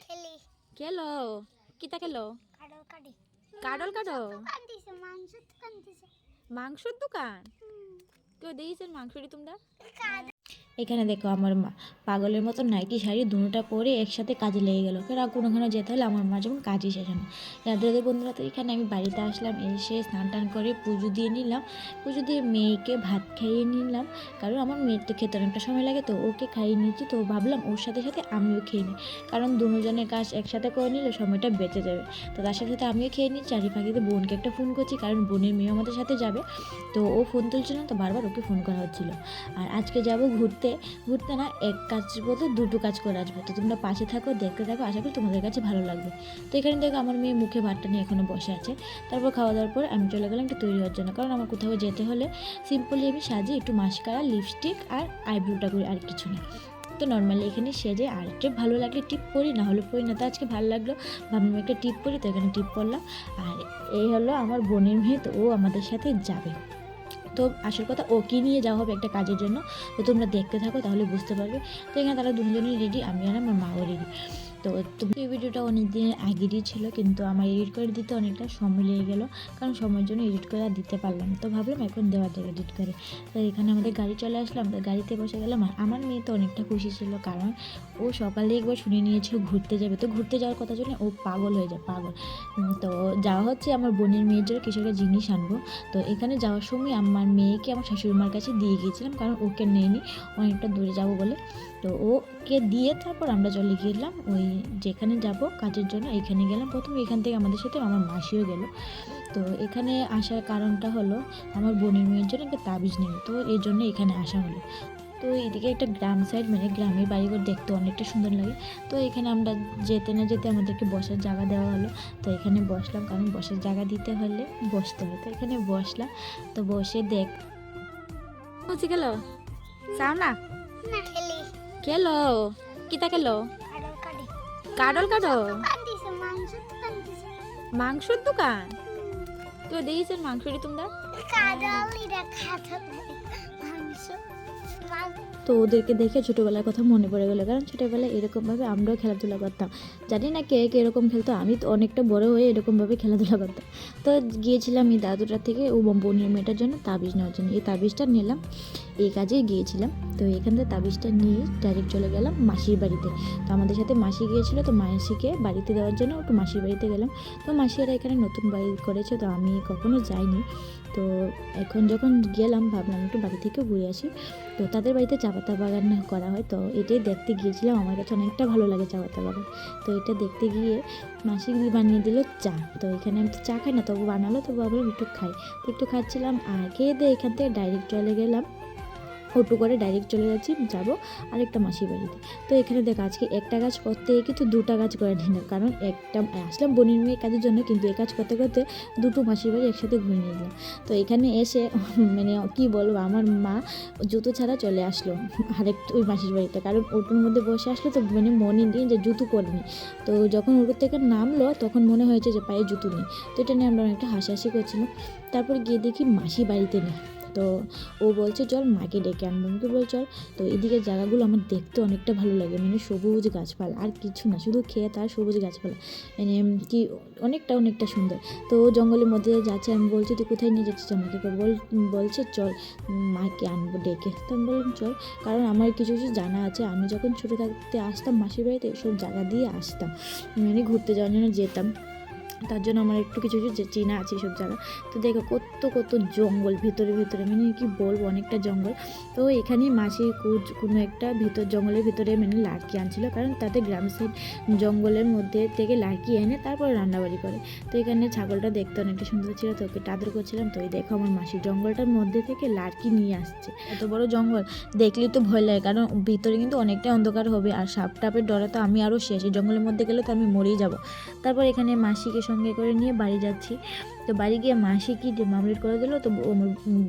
খেলি। খেলো? কিতা খেলো? কাডল কাডি। কাডল কাডো? মাংসর দোকান? কেউ দিয়েছেন মাংসটি তোমরা? এখানে দেখো আমার মা পাগলের মতো নাইটি, শাড়ি দুটোটা পরে একসাথে কাজে লেগে গেলো। কেন কোনোখানে যেতে হলে আমার মা যেমন কাজই শেষ হয় রাধে বন্ধুরা তো এখানে আমি বাড়িতে আসলাম, এসে স্নান টান করে পুজো দিয়ে নিলাম। পুজো দিয়ে মেয়েকে ভাত খাইয়ে নিলাম। কারণ আমার মেয়ের তো খেতে অনেকটা সময় লাগে, তো ওকে খাইয়ে নিচ্ছি তো ভাবলাম ওর সাথে সাথে আমিও খেয়ে নিই। কারণ দুজনের কাজ একসাথে করে নিলে সময়টা বেঁচে যাবে। তো তার সাথে সাথে আমিও খেয়ে নিই। চারি ফাঁকিতে বোনকে একটা ফোন করছি, কারণ বোনের মেয়ে আমাদের সাথে যাবে। তো ও ফোন তুলছিল তো বারবার ওকে ফোন করা হচ্ছিল। আর আজকে যাব ঘুরতে। ঘুরতে ঘুরতে না এক কাজ বলতে দুটো কাজ করে আসব তো তোমরা পাশে থাকো, দেখতে থাকো, আশা করি তোমাদের কাছে ভালো লাগবে। তো এখানে দেখো আমার মেয়ে মুখে ভাতটা নিয়ে এখনও বসে আছে। তারপর খাওয়া দাওয়ার পর আমি চলে গেলাম একটু তৈরি হওয়ার জন্য। কারণ আমার কোথাও যেতে হলে সিম্পলি আমি সাজি একটু মাস্কারা লিপস্টিক আর আইব্রোটা করি, আর কিছু না। তো নর্মালি এখানে সেজে আর একটু ভালো লাগলে টিপ পরি, না হলে পরি না। তো আজকে ভালো লাগল। ভাবলাম একটা টিপ পরি, তো এখানে টিপ পরলাম। আর এই হলো আমার বোনের মেয়ে, তো ও আমাদের সাথে যাবে। তো আসল কথা, ওকে নিয়ে যাওয়া হবে একটা কাজের জন্য। তো তোমরা দেখতে থাকো, তাহলে বুঝতে পারবে। তো এখানে তারা দুজনই রেডি আমি আর আমার মাও রেডি তো এই ভিডিওটা অনেক দিনের আগেরই ছিল, কিন্তু আমার এডিট করে দিতে অনেকটা সময় লেগে গেলো, কারণ সময়ের জন্য এডিট করে আর দিতে পারলাম তো ভাবলাম এখন দেওয়া যায় এডিট করে। তো এখানে আমাদের গাড়ি চলে আসলাম, তো গাড়িতে বসে গেলাম আর আমার মেয়ে তো অনেকটা খুশি ছিল, কারণ ও সকালে একবার শুনে নিয়েছিল ঘুরতে যাবে। তো ঘুরতে যাওয়ার কথা শুনে ও পাগল হয়ে যায়, পাগল। তো যাওয়া হচ্ছে আমার বোনের মেয়ের জন্য কিছু একটা জিনিস আনব। তো এখানে যাওয়ার সময় আমার মেয়েকে আমার শাশুড়ি মার কাছে দিয়ে গিয়েছিলাম, কারণ ওকে নেয়নি, অনেকটা দূরে যাব বলে। তো ওকে দিয়ে তারপর আমরা চলে গেলাম ওই যেখানে যাব কাজের জন্য। এখানে গেলাম। প্রথমে এখান থেকে আমাদের সাথে আমার মাসিও গেল। তো এখানে আসার কারণটা হলো আমার বোনের মেয়ের জন্য একটা তাবিজ নেবে তো এই জন্য এখানে আসা হলো। তো এদিকে একটা গ্রাম সাইড মানে গ্রামের বাড়িঘর দেখতে অনেকটা সুন্দর লাগে। তো এখানে আমরা যেতে না যেতে আমাদেরকে বসার জায়গা দেওয়া হলো। তো এখানে বসলাম কারণ বসার জায়গা দিতে হলে বসতে হবে। তো এখানে বসলাম। তো বসে দেখ বুঝি গেল? চাও না? না খেলি। খেলো? কিতা খেলো? কাডল কাডো মাংসর দোকান? তো দেখেছেন মাংসটি তোমরা? কাডল এটা খাতে মাংস। তো ওদেরকে দেখে ছোটোবেলার কথা মনে পড়ে গেলো। কারণ ছোটোবেলায় এরকমভাবে আমরাও খেলাধুলা করতাম। জানি না কে কে এরকম খেলতো, আমি তো অনেকটা বড় হয়ে এরকমভাবে খেলাধুলা করতাম। তো গিয়েছিলাম এই দাদুটার থেকে, ও বোনের মেয়েটার জন্য তাবিজ নেওয়ার জন্য। এই তাবিজটা নিলাম, এই কাজেই গিয়েছিলাম। তো এখান থেকে তাবিজটা নিয়ে ডাইরেক্ট চলে গেলাম মাসির বাড়িতে। তো আমাদের সাথে মাসি গিয়েছিল, তো মাসিকে বাড়িতে দেওয়ার জন্য একটু মাসির বাড়িতে গেলাম। তো মাসিরা এখানে নতুন বাড়ি করেছে, তো আমি কখনো যাইনি। তো এখন যখন গেলাম, ভাবলাম একটু বাড়ি থেকে ঘুরে আসি। তো তাদের বাড়িতে চা পাতা বাগান করা হয়, তো এটাই দেখতে গিয়েছিলাম। আমার কাছে অনেকটা ভালো লাগে চা পাতা বাগান। তো এটা দেখতে গিয়ে মাসিক বানিয়ে দিল চা। তো এখানে আমি তো চা খাই না, তবু বানালো, তবু আমি একটু খাই। তো একটু খাচ্ছিলাম, আর খেয়ে দিয়ে এখান থেকে ডাইরেক্ট চলে গেলাম। অটো করে ডাইরেক্ট চলে যাচ্ছি, যাব আরেকটা মাসির বাড়িতে। তো এখানে দেখ, আজকে একটা গাছ করতে কিন্তু দুটো গাছ করে নিলাম কারণ একটা, আসলাম বোনের মেয়ে কাজের জন্য, কিন্তু এই কাজ করতে করতে দুটো মাসির বাড়ি একসাথে ঘুরে নিয়ে গেলাম। তো এখানে এসে মানে কি বলব, আমার মা জুতো ছাড়া চলে আসলো আরেকটু ওই মাসির বাড়িতে। কারণ ওটুর মধ্যে বসে আসলো তো মানে মনে নেই যে জুতো পরিনি তো যখন ওটুর থেকে নামলো, তখন মনে হয়েছে যে পায়ে জুতো নেই। তো এটা নিয়ে আমরা অনেকটা হাসাহাসি করছিলাম। তারপর গিয়ে দেখি মাসি বাড়িতে নেই। তো ও বলছে, চল মাকে ডেকে আনব। আমি তো বল চল তো এদিকে জায়গাগুলো আমার দেখতে অনেকটা ভালো লাগে। মানে সবুজ গাছপালা, আর কিছু না, শুধু খেয়ে তার সবুজ গাছপালা। মানে কি অনেকটা অনেকটা সুন্দর। তো ও জঙ্গলের মধ্যে যাচ্ছে, আমি বলছি, তুই কোথায় নিয়ে যাচ্ছিস আমাকে বল। বলছে, চল মাকে আনব ডেকে। তো আমি বললাম, চল। কারণ আমার কিছু কিছু জানা আছে। আমি যখন ছোটো থাকতে আসতাম মাসির বাড়িতে, সব জায়গা দিয়ে আসতাম। মানে ঘুরতে যাওয়ার জন্য যেতাম। তার জন্য আমার একটু কিছু কিছু চেনা আছে সব জায়গা। তো দেখো কত কত জঙ্গল, ভিতরে ভিতরে মানে কি বলব, অনেকটা জঙ্গল। তো এখানেই মাসি কুচ কোনো একটা ভিতর, জঙ্গলের ভিতরে মানে লাড়কি আনছিল। কারণ তাতে গ্রাম সাইড জঙ্গলের মধ্যে থেকে লাড়কি এনে তারপর রান্নাবাড়ি করে। তো এখানে ছাগলটা দেখতে অনেকটা সুন্দর ছিল। তো ওকে টাদর করছিলাম। তো এই দেখো আমার মাসি জঙ্গলটার মধ্যে থেকে লাড়কি নিয়ে আসছে। এত বড় জঙ্গল দেখলেই তো ভয় লাগে। কারণ ভিতরে কিন্তু অনেকটা অন্ধকার হবে। আর সাপ টাপের ডরে তো আমি আরও শেষ। জঙ্গলের মধ্যে গেলে তো আমি মরেই যাব। তারপর এখানে মাসিকে সঙ্গে করে নিয়ে বাড়ি যাচ্ছি। তো বাড়ি গিয়ে মাসি কি মামলেট করে দিল, তো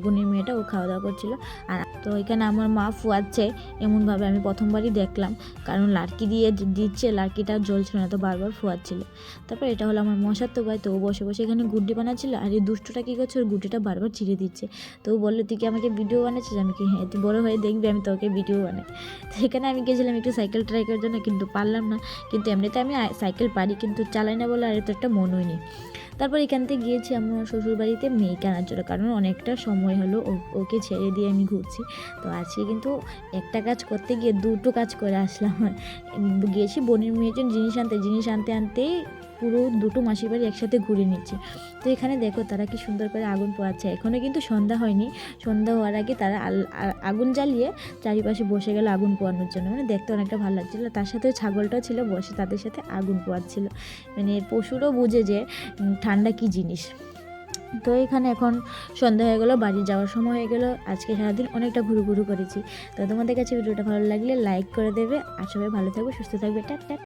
বোনের মেয়েটা, ও খাওয়া দাওয়া করছিল। আর তো এখানে আমার মা ফুয়াচ্ছে, এমনভাবে আমি প্রথমবারই দেখলাম। কারণ লাড়কি দিয়ে দিচ্ছে, লাড়কিটা জ্বলছিল না, তো বারবার ফুয়াচ্ছিল। তারপর এটা হলো আমার মশার তো ভাই তো ও বসে বসে এখানে গুড্ডি বানাচ্ছিল। আর এই দুষ্টটা কী করছে, ওর গুড্ডিটা বারবার ছিঁড়ে দিচ্ছে। তো ও বলল, তুই কি আমাকে ভিডিও বানাচ্ছিস? আমি কি হ্যাঁ তুই বড়ো হয়ে দেখবি, আমি তোকে ভিডিও বানাই। তো এখানে আমি গেছিলাম একটু সাইকেল ট্রাই করার জন্য, কিন্তু পারলাম না। কিন্তু এমনিতে আমি সাইকেল পারি, কিন্তু চালাই না বলে আর এত একটা মনই নেই। তারপর এখান থেকে গিয়েছি আমার শ্বশুরবাড়িতে মেয়েকে আনার জন্য, কারণ অনেকটা সময় হলো ওকে ছেড়ে দিয়ে আমি ঘুরছি। তো আজকে কিন্তু একটা কাজ করতে গিয়ে দুটো কাজ করে আসলাম। গিয়েছি বোনের মেয়ের জন্য জিনিস আনতে জিনিস আনতে আনতেই পুরো দুটো মাসির বাড়ি একসাথে ঘুরে নিচ্ছে। তো এখানে দেখো তারা কি সুন্দর করে আগুন পোয়াচ্ছে এখনও কিন্তু সন্ধ্যা হয়নি। সন্ধ্যা হওয়ার আগে তারা আগুন জ্বালিয়ে চারিপাশে বসে গেল আগুন পোয়ানোর জন্য। মানে দেখতে অনেকটা ভালো লাগছিল। তার সাথে ছাগলটাও ছিল, বসে তাদের সাথে আগুন পোয়াচ্ছিল মানে পশুরও বুঝে যে ঠান্ডা কি জিনিস। তো এখানে এখন সন্ধ্যা হয়ে গেলো, বাড়ি যাওয়ার সময় হয়ে গেলো। আজকে সারাদিন অনেকটা ঘুরু ঘুরু করেছি। তো তোমাদের কাছে ভিডিওটা ভালো লাগলে লাইক করে দেবে। আর সবাই ভালো থাকবে, সুস্থ থাকবে। টাটা।